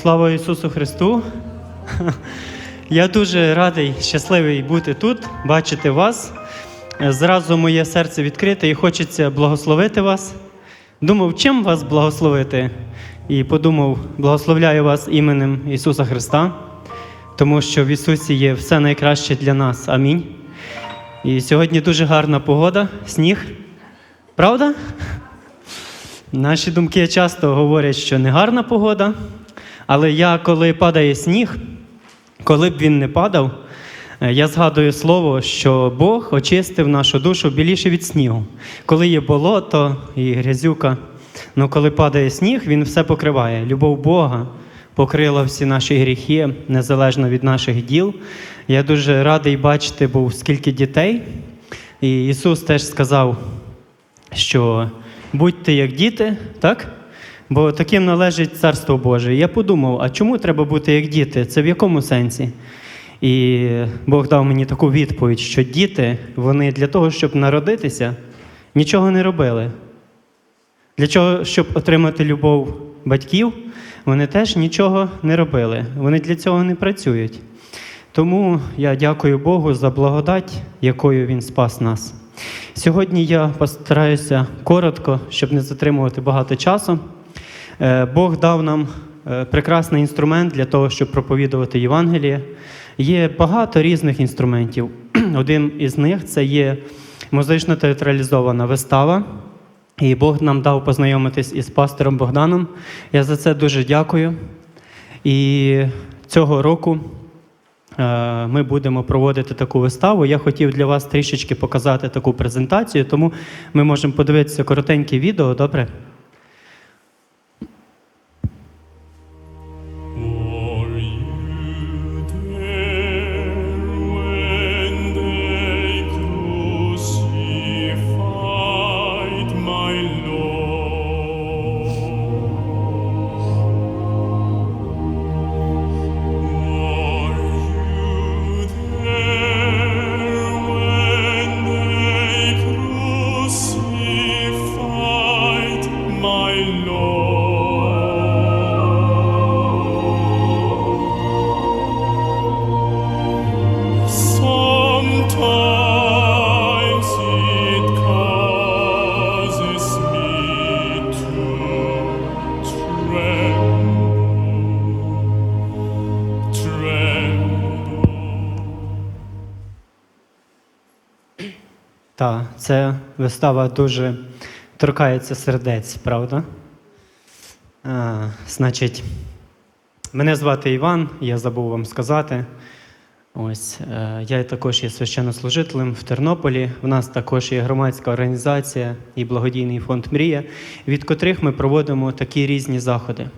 Слава Ісусу Христу! Я дуже радий, щасливий бути тут, бачити вас. Зразу моє серце відкрите і хочеться благословити вас. Думав, чим вас благословити? І подумав, благословляю вас іменем Ісуса Христа, тому що в Ісусі є все найкраще для нас. Амінь. І сьогодні дуже гарна погода, сніг. Правда? Наші думки часто говорять, що не гарна погода, але я, коли падає сніг, коли б він не падав, е, я згадую слово, що Бог очистив нашу душу біліше від снігу. Коли є болото і грязюка, ну коли падає сніг, він все покриває. Любов Бога покрила всі наші гріхи, незалежно від наших діл. Я дуже радий бачити, був скільки дітей. І Ісус теж сказав, що будьте як діти, так? Бо таким належить Царство Боже. Я подумав, а чому треба бути як діти? Це в якому сенсі? І Бог дав мені таку відповідь, що діти, вони для того, щоб народитися, нічого не робили. Для чого, щоб отримати любов батьків, вони теж нічого не робили. Вони для цього не працюють. Тому я дякую Богу за благодать, якою Він спас нас. Сьогодні я постараюся коротко, щоб не затримувати багато часу. Е, Бог дав нам е, прекрасний інструмент для того, щоб проповідувати Євангеліє. Є багато різних інструментів. Один із них це є музично театралізована вистава. І Бог нам дав познайомитись із пастором Богданом. Я за це дуже дякую. І цього року е, ми будемо проводити таку виставу. Я хотів для вас трішечки показати таку презентацію, тому ми можемо подивитися коротеньке відео, добре? Ця вистава дуже торкається сердець, правда? А, значить, мене звати Іван, я забув вам сказати. Ось, е, я також є священнослужителем в Тернополі. В нас також є громадська організація і благодійний фонд Мрія, від котрих ми проводимо такі різні заходи.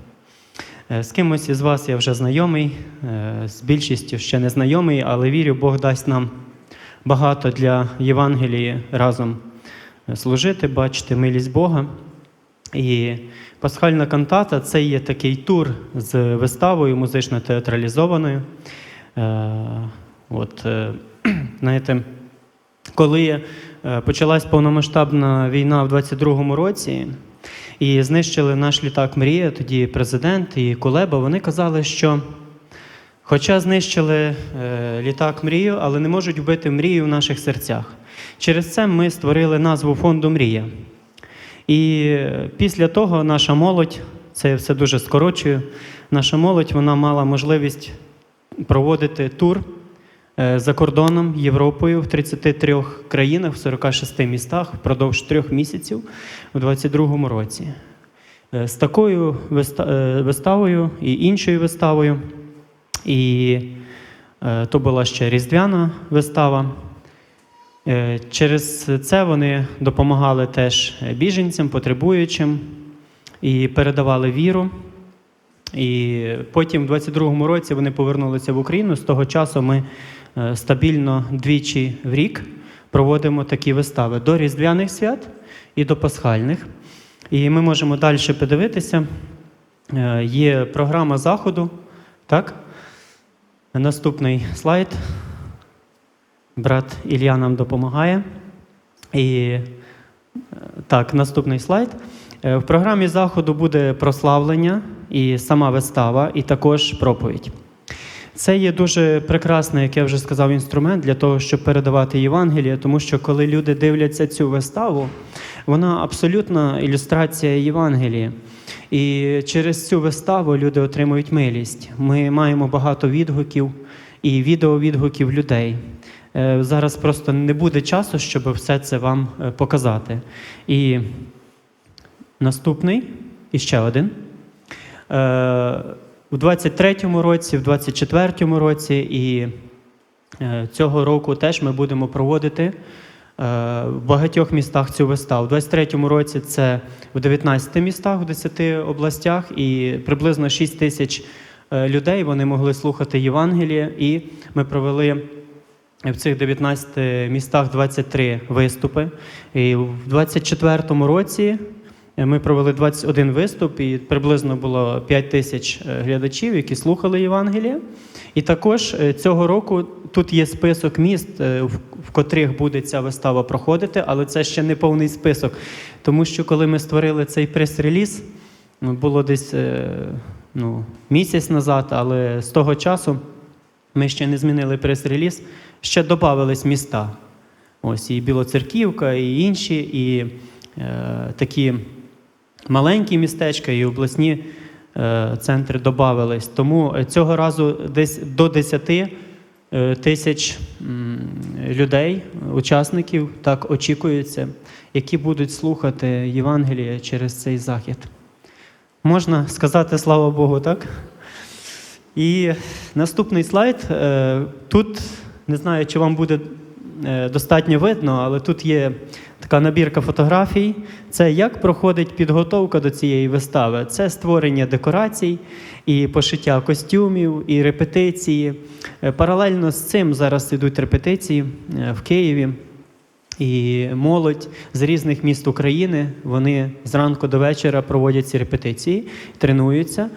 Е, З кимось із вас я вже знайомий, е, з більшістю ще не знайомий, але вірю, Бог дасть нам багато для Євангелії разом служити, бачити милість Бога. І пасхальна кантата це є такий тур з виставою музично театралізованою. Е, От, е, знаєте, коли е, почалась повномасштабна війна в 22-му році, і знищили наш літак Мрія, тоді президент і Кулеба, вони казали, що Хоча знищили е, літак мрію, але не можуть вбити мрію в наших серцях. Через це ми створили назву фонду Мрія. І е, після того наша молодь, це я все дуже скорочую, наша молодь вона мала можливість проводити тур е, за кордоном Європою в 33 країнах, в 46 містах впродовж трьох місяців у 22 році. З такою виста- виставою і іншою виставою. І е, то була ще різдвяна вистава. Е, через це вони допомагали теж біженцям, потребуючим і передавали віру. І потім, в 22-му році, вони повернулися в Україну. З того часу ми е, стабільно двічі в рік проводимо такі вистави до Різдвяних свят і до Пасхальних. І ми можемо далі подивитися. Е, Є програма заходу. Так? Наступний слайд. Брат Ілля нам допомагає. І е, так, наступний слайд. Е, В програмі заходу буде прославлення і сама вистава, і також проповідь. Це є дуже прекрасний, як я вже сказав, інструмент для того, щоб передавати Євангеліє, тому що коли люди дивляться цю виставу, вона абсолютна ілюстрація Євангелія. І через цю виставу люди отримують милість. Ми маємо багато відгуків і відеовідгуків людей. Е, Зараз просто не буде часу, щоб все це вам е, показати. І наступний, і ще один. Е, У 23-му році, в 24-му році і е, цього року теж ми будемо проводити е, в багатьох містах цю виставу. У 23-му році це в 19 містах, в 10 областях, і приблизно 6 тисяч е, людей вони могли слухати Євангеліє, і ми провели в цих 19 містах 23 виступи. І в 24-му році ми провели 21 виступ, і приблизно було 5 тисяч е, глядачів, які слухали Євангеліє. І також е, цього року тут є список міст, е, в котрих буде ця вистава проходити, але це ще не повний список. Тому що коли ми створили цей прес-реліз, ну, було десь е, ну, місяць назад, але з того часу ми ще не змінили прес-реліз, ще додавались міста. Ось і Білоцерківка, і інші, і е, такі маленькі містечка, і обласні е, центри додавались. Тому е, цього разу десь до 10 е, тисяч людей, учасників, так очікується, які будуть слухати Євангеліє через цей захід. Можна сказати слава Богу, так? І наступний слайд. Тут не знаю, чи вам буде достатньо видно, але тут є така набірка фотографій. Це як проходить підготовка до цієї вистави. Це створення декорацій, і пошиття костюмів, і репетиції. Е, Паралельно з цим зараз ідуть репетиції е, в Києві. І молодь з різних міст України вони зранку до вечора проводять ці репетиції, тренуються.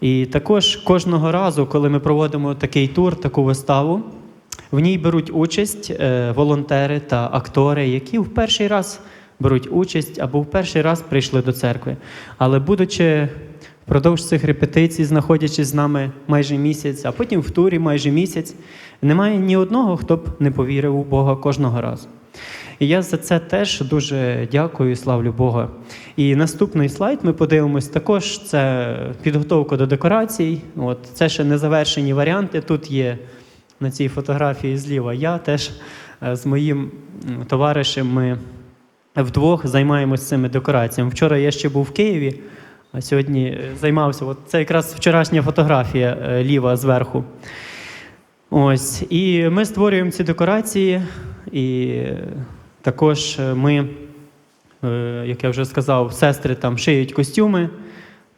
І також кожного разу, коли ми проводимо такий тур, таку виставу, в ній беруть участь е, волонтери та актори, які в перший раз беруть участь або в перший раз прийшли до церкви. Але будучи впродовж цих репетицій, знаходячись з нами майже місяць, а потім в турі майже місяць, немає ні одного, хто б не повірив у Бога кожного разу. І я за це теж дуже дякую славлю Бога. І наступний слайд ми подивимось також. Це підготовка до декорацій. От це ще не завершені варіанти. Тут є на цій фотографії зліва. Я теж е, з моїм товаришем ми вдвох займаємося цими декораціями. Вчора я ще був в Києві, а сьогодні е, займався. От це якраз вчорашня фотографія е, ліва зверху. Ось. І ми створюємо ці декорації, і також ми, як я вже сказав, сестри там шиють костюми,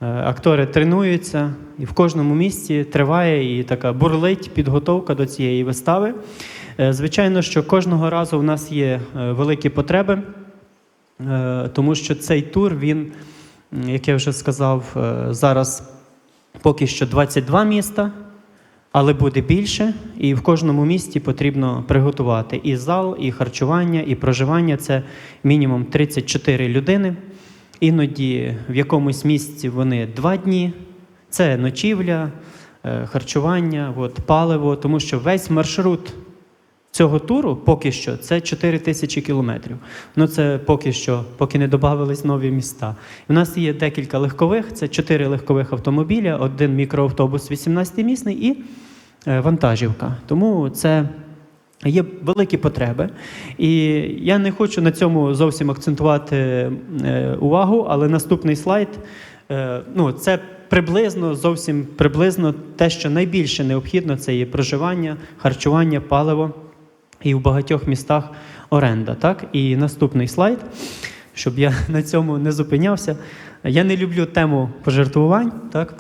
актори тренуються, і в кожному місці триває і така бурлить підготовка до цієї вистави. Е, Звичайно, що кожного разу в нас є е, великі потреби, е, тому що цей тур, він, як я вже сказав, е, зараз поки що 22 міста але буде більше, і в кожному місті потрібно приготувати і зал, і харчування, і проживання. Це мінімум 34 людини. Іноді в якомусь місці вони два дні. Це ночівля, е, харчування, от, паливо, тому що весь маршрут цього туру поки що це 4 тисячі кілометрів. Ну це поки що, поки не додавались нові міста. У нас є декілька легкових, це 4 легкових автомобіля, один мікроавтобус 18-місний і е, вантажівка. Тому це є великі потреби. І я не хочу на цьому зовсім акцентувати е, увагу, але наступний слайд. Е, ну, це приблизно, зовсім приблизно те, що найбільше необхідно, це є проживання, харчування, паливо і в багатьох містах оренда. Так? І наступний слайд, щоб я на цьому не зупинявся. Я не люблю тему пожертвувань. Так?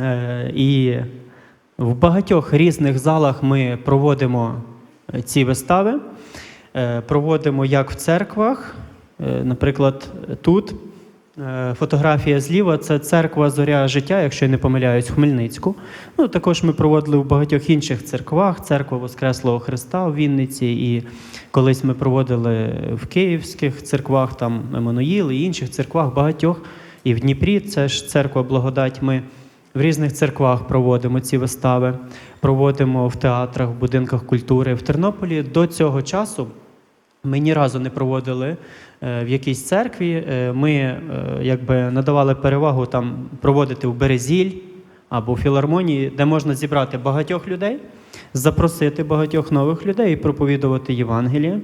Е, і в багатьох різних залах ми проводимо е, ці вистави. Е, Проводимо як в церквах, е, наприклад, тут. Фотографія зліва це церква Зоря життя, якщо я не помиляюсь, в Хмельницьку. Ну, також ми проводили в багатьох інших церквах, церква Воскреслого Христа в Вінниці, і колись ми проводили в київських церквах, там Еммануїл і інших церквах багатьох, і в Дніпрі. Це ж церква Благодать. Ми в різних церквах проводимо ці вистави, проводимо в театрах, в будинках культури. В Тернополі до цього часу ми ні разу не проводили е, в якійсь церкві. Е, Ми е, якби надавали перевагу там проводити в Березіль або в філармонії, де можна зібрати багатьох людей, запросити багатьох нових людей і проповідувати Євангеліє.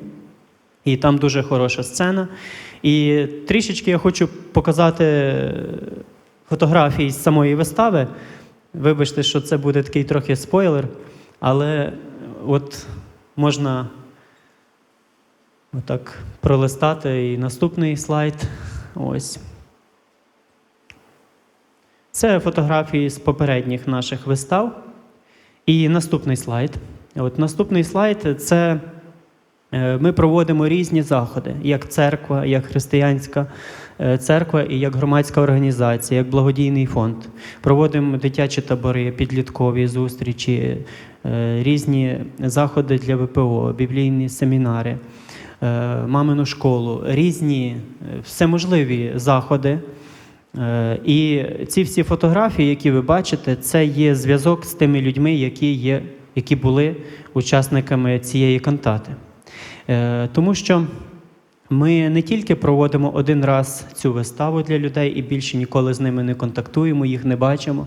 І там дуже хороша сцена. І трішечки я хочу показати фотографії з самої вистави. Вибачте, що це буде такий трохи спойлер, але от можна отак пролистати і наступний слайд. Ось. Це фотографії з попередніх наших вистав. І наступний слайд. От наступний слайд це ми проводимо різні заходи, як церква, як християнська е, церква і як громадська організація, як благодійний фонд. Проводимо дитячі табори, підліткові зустрічі, е, різні заходи для ВПО, біблійні семінари, е, мамину школу, різні е, всеможливі заходи. Е, І ці всі фотографії, які ви бачите, це є зв'язок з тими людьми, які, є, які були учасниками цієї кантати. Е, Тому що ми не тільки проводимо один раз цю виставу для людей і більше ніколи з ними не контактуємо, їх не бачимо.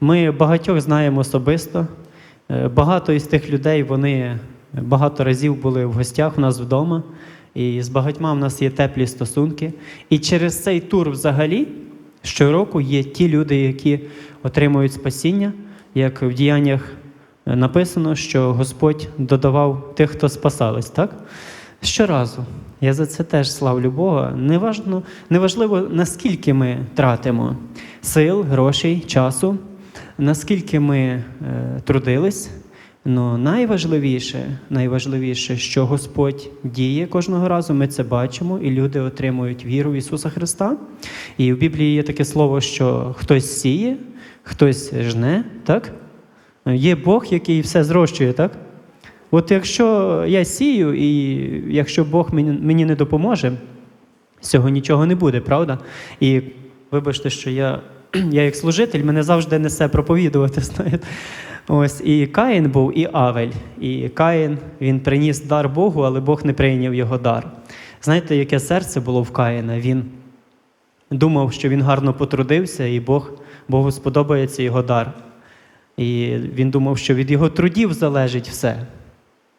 Ми багатьох знаємо особисто. Е, Багато із тих людей вони багато разів були в гостях у нас вдома, і з багатьма в нас є теплі стосунки. І через цей тур взагалі щороку є ті люди, які отримують спасіння, як в діяннях написано, що Господь додавав тих, хто спасались, так? Щоразу. Я за це теж славлю Бога. Неважно, неважливо, наскільки ми тратимо сил, грошей, часу, наскільки ми е, трудились. Ну, найважливіше, найважливіше, що Господь діє кожного разу, ми це бачимо, і люди отримують віру в Ісуса Христа. І в Біблії є таке слово, що хтось сіє, хтось жне, так? Є Бог, який все зрощує, так? От якщо я сію, і якщо Бог мені, не допоможе, з цього нічого не буде, правда? І вибачте, що я, я як служитель, мене завжди несе проповідувати. знаєте. Ось і Каїн був, і Авель. І Каїн він приніс дар Богу, але Бог не прийняв його дар. Знаєте, яке серце було в Каїна? Він думав, що він гарно потрудився, і Бог, Богу сподобається його дар. І він думав, що від його трудів залежить все.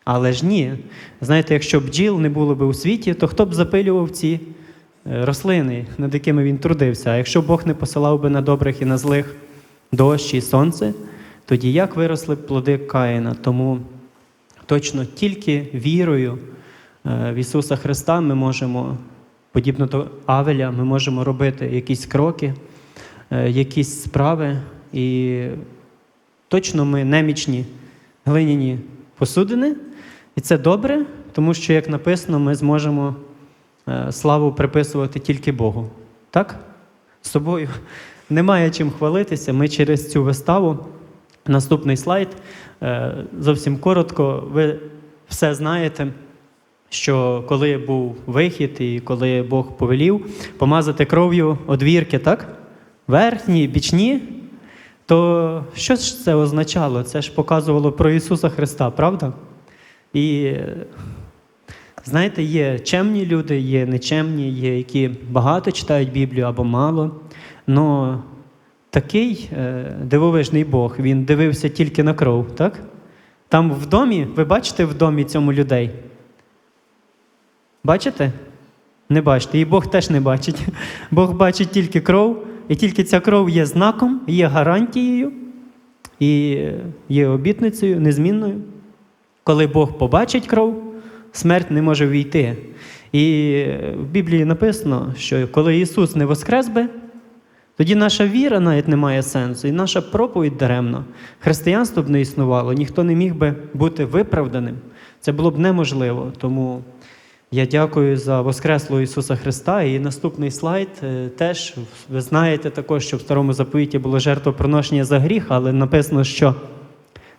Але ж ні. Знаєте, якщо бджіл не було б у світі, то хто б запилював ці е, рослини, над якими він трудився? А якщо Бог не посилав би на добрих і на злих дощ і сонце, тоді як виросли б плоди Каїна? Тому точно тільки вірою е, в Ісуса Христа ми можемо, подібно до Авеля, ми можемо робити якісь кроки, е, якісь справи, і точно ми немічні глиняні посудини, і це добре, тому що, як написано, ми зможемо е, славу приписувати тільки Богу. Так? З собою немає чим хвалитися. Ми через цю виставу. Наступний слайд. Е, Зовсім коротко. Ви все знаєте, що коли був вихід і коли Бог повелів помазати кров'ю одвірки, так? Верхні, бічні, то що ж це означало? Це ж показувало про Ісуса Христа, правда? І знаєте, є чемні люди, є нечемні, є які багато читають Біблію або мало. Но такий е, дивовижний Бог, він дивився тільки на кров, так? Там в домі, ви бачите в домі цьому людей? Бачите? Не бачите. І Бог теж не бачить. Бог бачить тільки кров, і тільки ця кров є знаком, є гарантією і є обітницею незмінною. Коли Бог побачить кров, смерть не може війти. І в Біблії написано, що коли Ісус не воскрес би, тоді наша віра навіть не має сенсу, і наша проповідь даремна. Християнство б не існувало, ніхто не міг би бути виправданим. Це було б неможливо. Тому я дякую за Воскреслого Ісуса Христа. І наступний слайд е, теж ви знаєте також, що в старому заповіті було жертвоприношення за гріх, але написано, що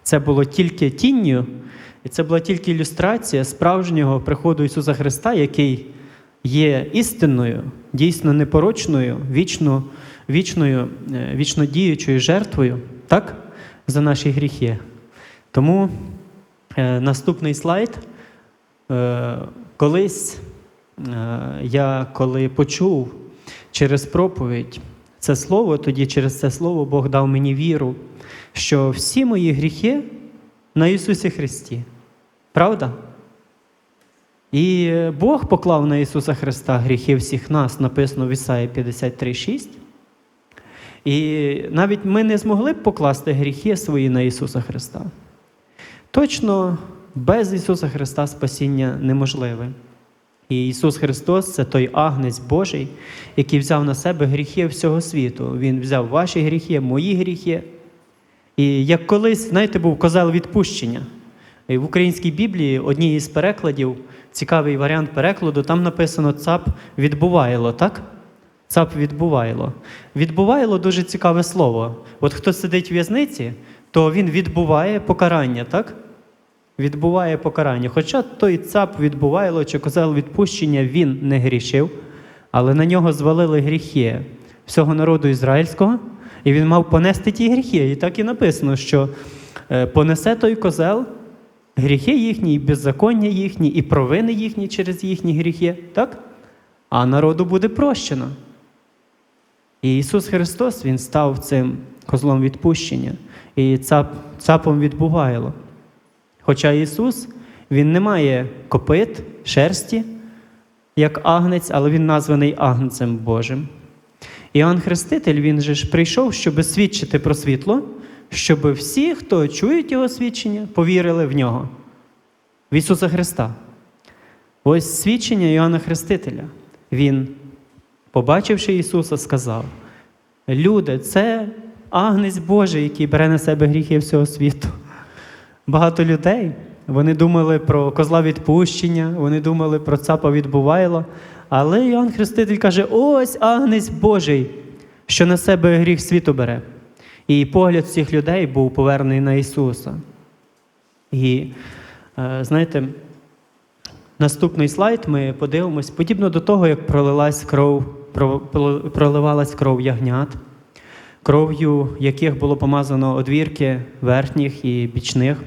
це було тільки тінню, і це була тільки ілюстрація справжнього приходу Ісуса Христа, який є істинною, дійсно непорочною, вічно, вічною, е, вічно діючою жертвою, так? За наші гріхи. Тому е, наступний слайд. Е, колись е, я коли почув через проповідь це слово, тоді через це слово Бог дав мені віру, що всі мої гріхи на Ісусі Христі. Правда? І Бог поклав на Ісуса Христа гріхи всіх нас, написано в Ісаї 53,6. І навіть ми не змогли б покласти гріхи свої на Ісуса Христа. Точно без Ісуса Христа спасіння неможливе. І Ісус Христос це той агнець Божий, який взяв на себе гріхи всього світу. Він взяв ваші гріхи, мої гріхи. І як колись, знаєте, був козел відпущення. І в українській Біблії одній із перекладів, цікавий варіант перекладу, там написано цап відбувайло, так? Цап відбувайло. Відбувайло дуже цікаве слово. От хто сидить в в'язниці, то він відбуває покарання, так? Відбуває покарання. Хоча той цап відбувайло чи козел відпущення він не грішив, але на нього звалили гріхи всього народу ізраїльського, і він мав понести ті гріхи. І так і написано, що е, понесе той козел гріхи їхні, і беззаконня їхні, і провини їхні через їхні гріхи, так? А народу буде прощено. І Ісус Христос Він став цим козлом відпущення, і цап, цапом відбувайло. Хоча Ісус, Він не має копит, шерсті, як агнець, але Він названий Агнцем Божим. Іоанн Хреститель, він же ж прийшов, щоб свідчити про світло, щоб всі, хто чують його свідчення, повірили в нього, в Ісуса Христа. Ось свідчення Іоанна Хрестителя. Він, побачивши Ісуса, сказав: Люди, це агнець Божий, який бере на себе гріхи всього світу. Багато людей вони думали про козла відпущення, вони думали про цапа відбувайло. Але Іоанн Хреститель каже: ось агнець Божий, що на себе гріх світу бере. І погляд всіх людей був повернений на Ісуса. І е, знаєте, наступний слайд ми подивимось, подібно до того, як пролилась кров, про- про- проливалась кров ягнят, кров'ю яких було помазано одвірки верхніх і бічних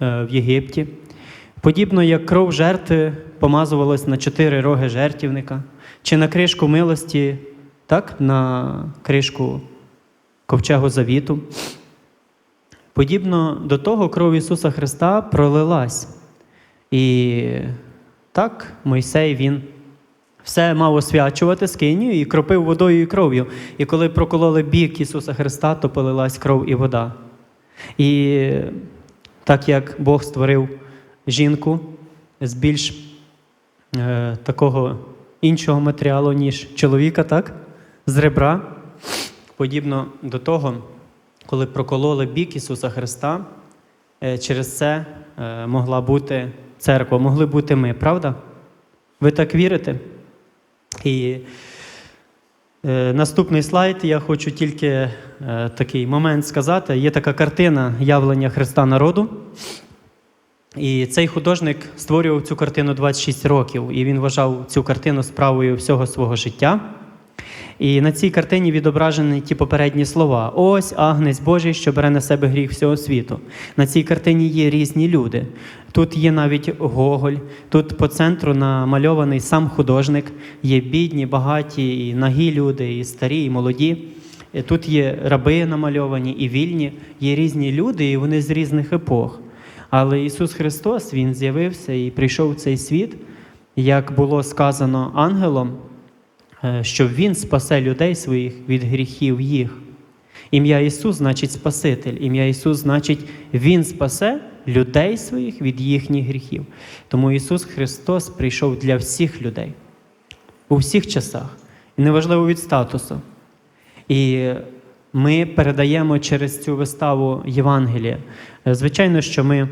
в Єгипті. Подібно як кров жертви помазувалась на чотири роги жертівника, чи на кришку милості, так, на кришку ковчегу завіту. Подібно до того, кров Ісуса Христа пролилась. І так, Мойсей він все мав освячувати скинію і кропив водою і кров'ю. І коли прокололи бік Ісуса Христа, то полилась кров і вода. І так як Бог створив жінку з більш е, такого іншого матеріалу, ніж чоловіка, так? з ребра, подібно до того, коли прокололи бік Ісуса Христа, е, через це е, могла бути церква, могли бути ми, правда? Ви так вірите? І е, наступний слайд я хочу тільки такий момент сказати. Є така картина явлення Христа народу. І цей художник створював цю картину 26 років, і він вважав цю картину справою всього свого життя. І на цій картині відображені ті попередні слова: ось агнець Божий, що бере на себе гріх всього світу. На цій картині є різні люди. Тут є навіть Гоголь, тут по центру намальований сам художник, є бідні, багаті, і нагі люди, і старі, і молоді. Е, Тут є раби намальовані і вільні, є різні люди, і вони з різних епох. Але Ісус Христос Він з'явився і прийшов в цей світ, як було сказано ангелом, е, що Він спасе людей своїх від гріхів їх. Ім'я Ісус значить Спаситель. Ім'я Ісус значить Він спасе людей своїх від їхніх гріхів. Тому Ісус Христос прийшов для всіх людей у всіх часах, і неважливо від статусу. І ми передаємо через цю виставу Євангелія. Е, Звичайно, що ми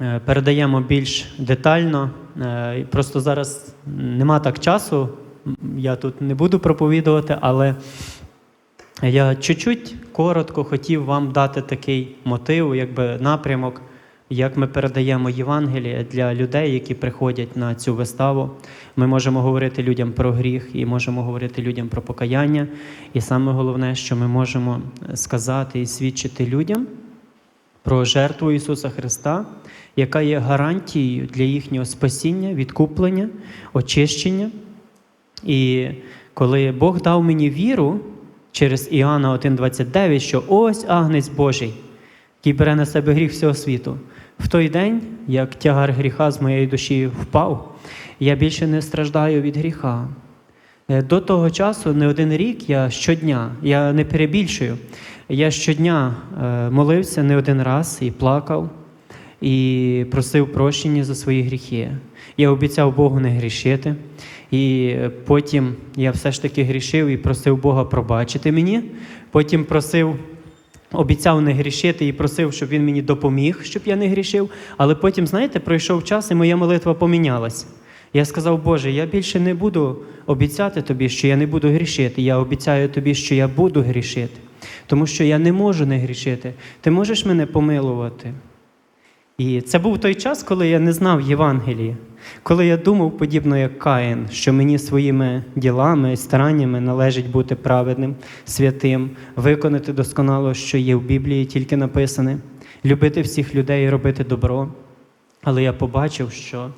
е, передаємо більш детально. Е, Просто зараз нема так часу, я тут не буду проповідувати, але я чуть-чуть коротко хотів вам дати такий мотив, якби напрямок як ми передаємо Євангеліє для людей, які приходять на цю виставу. Ми можемо говорити людям про гріх і можемо говорити людям про покаяння. І саме головне, що ми можемо сказати і свідчити людям про жертву Ісуса Христа, яка є гарантією для їхнього спасіння, відкуплення, очищення. І коли Бог дав мені віру через Іоанна 1,29, що ось агнець Божий, який бере на себе гріх всього світу. В той день, як тягар гріха з моєї душі впав, я більше не страждаю від гріха. Е, До того часу, не один рік, я щодня, я не перебільшую, я щодня е, молився не один раз і плакав, і просив прощення за свої гріхи. Я обіцяв Богу не грішити. І потім я все ж таки грішив і просив Бога пробачити мені. Потім просив, обіцяв не грішити і просив, щоб він мені допоміг, щоб я не грішив. Але потім, знаєте, пройшов час, і моя молитва помінялася. Я сказав, Боже, я більше не буду обіцяти тобі, що я не буду грішити. Я обіцяю тобі, що я буду грішити, тому що я не можу не грішити. Ти можеш мене помилувати. І це був той час, коли я не знав Євангелії, коли я думав, подібно як Каїн, що мені своїми ділами і стараннями належить бути праведним, святим, виконати досконало, що є в Біблії, тільки написане, любити всіх людей і робити добро. Але я побачив, що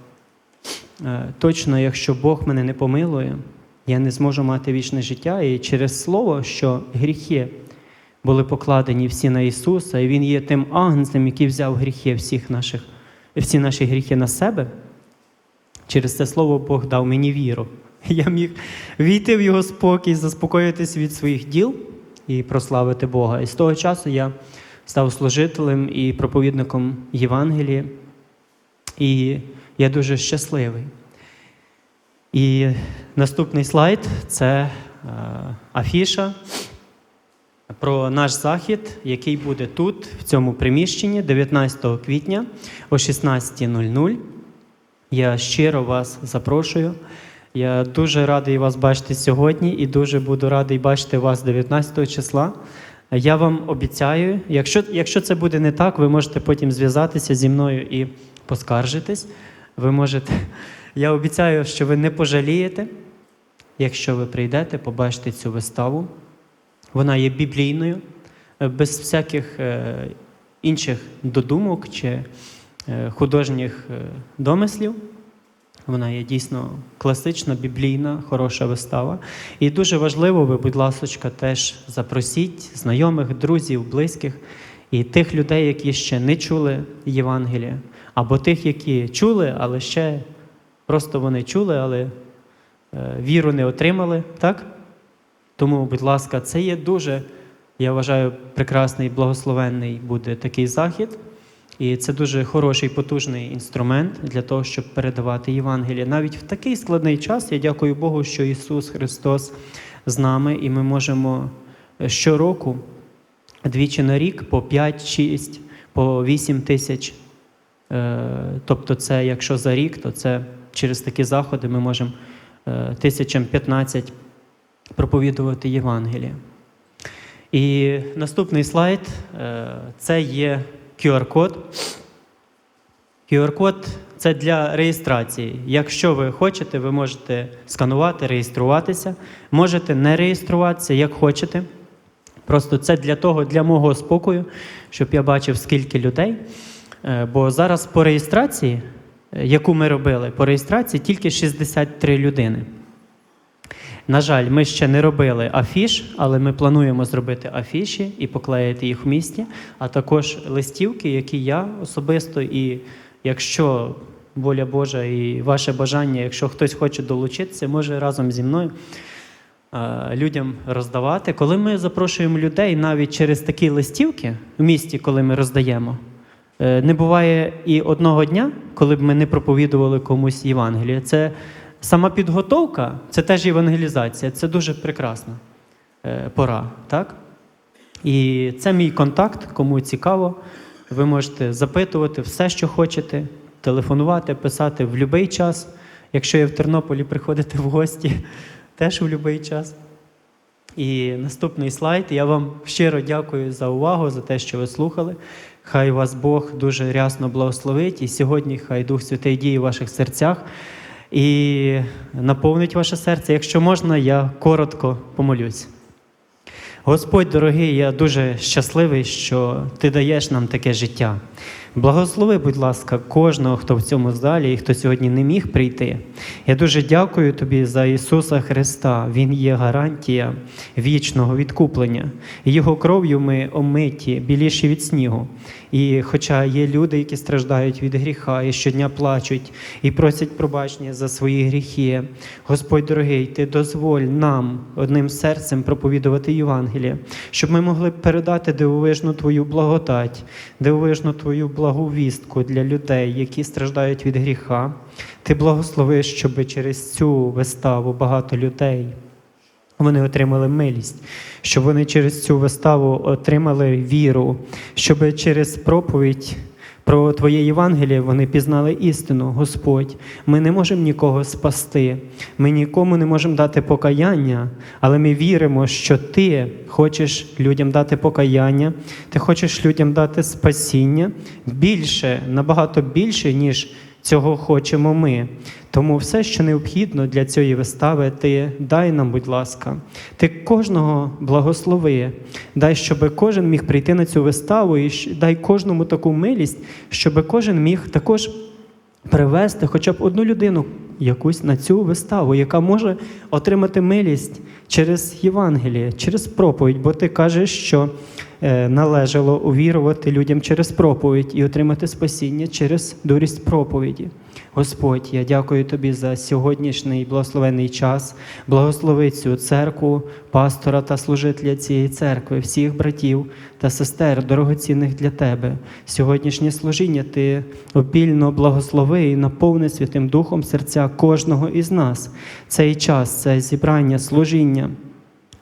е, точно, якщо Бог мене не помилує, я не зможу мати вічне життя. І через слово, що гріхи були покладені всі на Ісуса, і Він є тим агнцем, який взяв гріхи всіх наших, всі наші гріхи на себе. Через це слово Бог дав мені віру. Я міг війти в його спокій, заспокоїтись від своїх діл і прославити Бога. І з того часу я став служителем і проповідником Євангелії, і я дуже щасливий. І наступний слайд це е, афіша про наш захід, який буде тут, в цьому приміщенні, 19 квітня о 16.00. Я щиро вас запрошую. Я дуже радий вас бачити сьогодні і дуже буду радий бачити вас 19 числа. Я вам обіцяю, якщо, якщо це буде не так, ви можете потім зв'язатися зі мною і поскаржитись. Ви можете, я обіцяю, що ви не пожалієте, якщо ви прийдете, побачите цю виставу. Вона є біблійною, без всяких е, інших додумок чи художніх е, домислів. Вона є дійсно класична, біблійна, хороша вистава. І дуже важливо, ви, будь ласка, теж запросіть знайомих, друзів, близьких і тих людей, які ще не чули Євангелія, або тих, які чули, але ще просто вони чули, але е, віру не отримали. Так? Тому, будь ласка, це є дуже, я вважаю, прекрасний, благословенний буде такий захід. І це дуже хороший, потужний інструмент для того, щоб передавати Євангеліє. Навіть в такий складний час я дякую Богу, що Ісус Христос з нами, і ми можемо щороку, двічі на рік, по 5-6, по 8 тисяч. Е, Тобто, це якщо за рік, то це через такі заходи ми можемо е, тисячам 15 проповідувати Євангеліє. І наступний слайд е, це є QR-код. QR-код це для реєстрації. Якщо ви хочете, ви можете сканувати, реєструватися. Можете не реєструватися, як хочете. Просто це для того, для мого спокою, щоб я бачив, скільки людей. Е, Бо зараз по реєстрації, е, яку ми робили, по реєстрації тільки 63 людини. На жаль, ми ще не робили афіш, але ми плануємо зробити афіші і поклеїти їх в місті, а також листівки, які я особисто, і якщо воля Божа і ваше бажання, якщо хтось хоче долучитися, може разом зі мною е, людям роздавати. Коли ми запрошуємо людей навіть через такі листівки в місті, коли ми роздаємо, е, не буває і одного дня, коли б ми не проповідували комусь Євангеліє. Це Сама підготовка це теж евангелізація, це дуже прекрасна е, пора, так? І це мій контакт, кому цікаво. Ви можете запитувати все, що хочете, телефонувати, писати в будь-який час. Якщо є в Тернополі, приходите в гості, теж в будь-який час. І наступний слайд. Я вам щиро дякую за увагу, за те, що ви слухали. Хай вас Бог дуже рясно благословить. І сьогодні хай Дух Святий діє в ваших серцях і наповнить ваше серце. Якщо можна, я коротко помолюсь. Господь дорогий, я дуже щасливий, що Ти даєш нам таке життя. Благослови, будь ласка, кожного, хто в цьому залі і хто сьогодні не міг прийти. Я дуже дякую тобі за Ісуса Христа. Він є гарантія вічного відкуплення. Його кров'ю ми омиті, біліші від снігу. І хоча є люди, які страждають від гріха і щодня плачуть і просять пробачення за свої гріхи, Господь дорогий, ти дозволь нам одним серцем проповідувати Євангеліє, щоб ми могли передати дивовижну Твою благодать, дивовижну Твою благу вістку для людей, які страждають від гріха. Ти благослови, щоб через цю виставу багато людей вони отримали милість, щоб вони через цю виставу отримали віру, щоб через проповідь про Твоє Євангеліє вони пізнали істину, Господь. Ми не можемо нікого спасти, ми нікому не можемо дати покаяння, але ми віримо, що Ти хочеш людям дати покаяння, ти хочеш людям дати спасіння більше, набагато більше, ніж цього хочемо ми. Тому все, що необхідно для цієї вистави, ти дай нам, будь ласка. Ти кожного благослови. Дай, щоб кожен міг прийти на цю виставу, і дай кожному таку милість, щоб кожен міг також привести хоча б одну людину якусь на цю виставу, яка може отримати милість через Євангеліє, через проповідь. Бо ти кажеш, що е, належало увірувати людям через проповідь і отримати спасіння через дурість проповіді. Господь, я дякую тобі за сьогоднішній благословений час. Благослови цю церкву, пастора та служителя цієї церкви, всіх братів та сестер, дорогоцінних для тебе. Сьогоднішнє служіння ти обільно благослови і наповни Святим Духом серця кожного із нас. Цей час, це зібрання, служіння.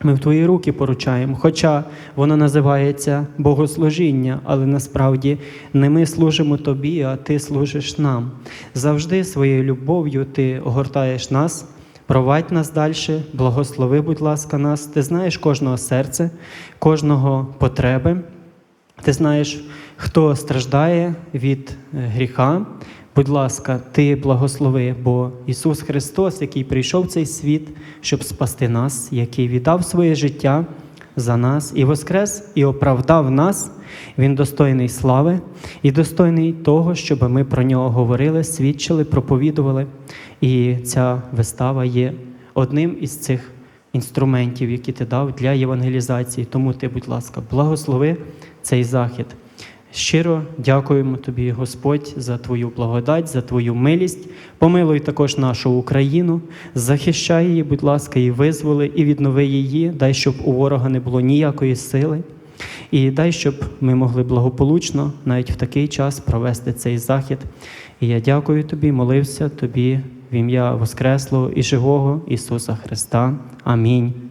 Ми в твої руки поручаємо, хоча воно називається богослужіння, але насправді не ми служимо тобі, а ти служиш нам. Завжди своєю любов'ю ти огортаєш нас, провадь нас далі, благослови, будь ласка, нас. Ти знаєш кожного серця, кожного потреби. Ти знаєш, хто страждає від е, гріха. Будь ласка, ти благослови, бо Ісус Христос, який прийшов в цей світ, щоб спасти нас, який віддав своє життя за нас і воскрес, і оправдав нас, Він достойний слави і достойний того, щоб ми про нього говорили, свідчили, проповідували. І ця вистава є одним із цих інструментів, які ти дав для євангелізації. Тому ти, будь ласка, благослови цей захід. Щиро дякуємо тобі, Господь, за твою благодать, за твою милість. Помилуй також нашу Україну, захищай її, будь ласка, і визволи, і віднови її. Дай, щоб у ворога не було ніякої сили. І дай, щоб ми могли благополучно навіть в такий час провести цей захід. І я дякую тобі, молився тобі в ім'я Воскреслого і живого Ісуса Христа. Амінь.